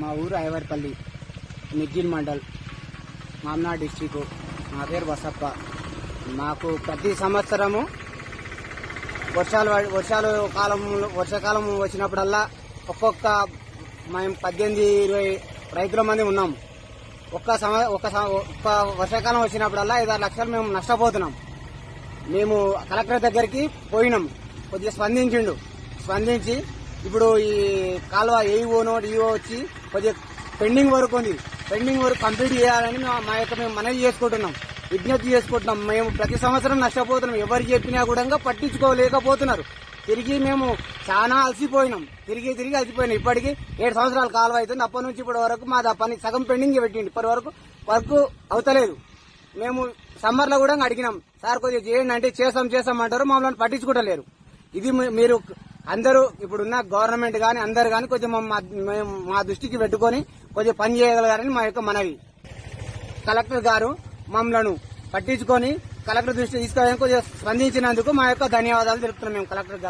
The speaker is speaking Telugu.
మా ఊరు ఐవర్పల్లి మిగ్గిల్ మండల్ మామ్నా డిస్టిక్ నా పేరు బసప్ప. మాకు ప్రతి సంవత్సరము వర్షాలు వర్షాలు కాలం వర్షాకాలం వచ్చినప్పుడల్లా ఒక్కొక్క మేము పద్దెనిమిది ఇరవై రైతుల మంది ఉన్నాం. ఒక్క సమ ఒక్క ఒక్క వర్షాకాలం వచ్చినప్పుడల్లా ఐదారు లక్షలు మేము నష్టపోతున్నాం. మేము కలెక్టర్ దగ్గరికి పోయినాం. కొద్దిగా స్పందించిండు. స్పందించి ఇప్పుడు ఈ కాలువ ఏఈఓనో డిఓ వచ్చి కొద్దిగా పెండింగ్ వర్క్ ఉంది. పెండింగ్ వర్క్ కంప్లీట్ చేయాలని మా- యొక్క మేము మనవి చేసుకుంటున్నాం. విజ్ఞప్తి చేసుకుంటున్నాం. మేము ప్రతి సంవత్సరం నష్టపోతున్నాం. ఎవరు చెప్పినా కూడా పట్టించుకోలేకపోతున్నారు. తిరిగి మేము చాలా అలసిపోయినాం. తిరిగి తిరిగి అలసిపోయినాం. ఇప్పటికి ఏడు సంవత్సరాల కాలువ అవుతుంది. అప్పటి నుంచి ఇప్పటి వరకు మా పని సగం పెండింగ్ పెట్టింది ఇప్పటి వరకు వర్క్ అవుతలేదు. మేము సమ్మర్లో కూడా అడిగినాం సార్ కొద్దిగా చేయండి అంటే చేస్తాం చేస్తాం అంటారు. మమ్మల్ని పట్టించుకుంటలేరు ఇది మీ- మీరు అందరూ ఇప్పుడున్న గవర్నమెంట్ గాని అందరు గాని కొంచెం మా- మేము మా దృష్టికి పెట్టుకొని కొంచెం పని చేయగలగారని మా యొక్క మనవి. కలెక్టర్ గారు మమ్మలను పట్టించుకొని కలెక్టర్ దృష్టి తీసుకోవడానికి కొంచెం స్పందించినందుకు మా యొక్క ధన్యవాదాలు తెలుపుతున్నాం మేము కలెక్టర్ గారు.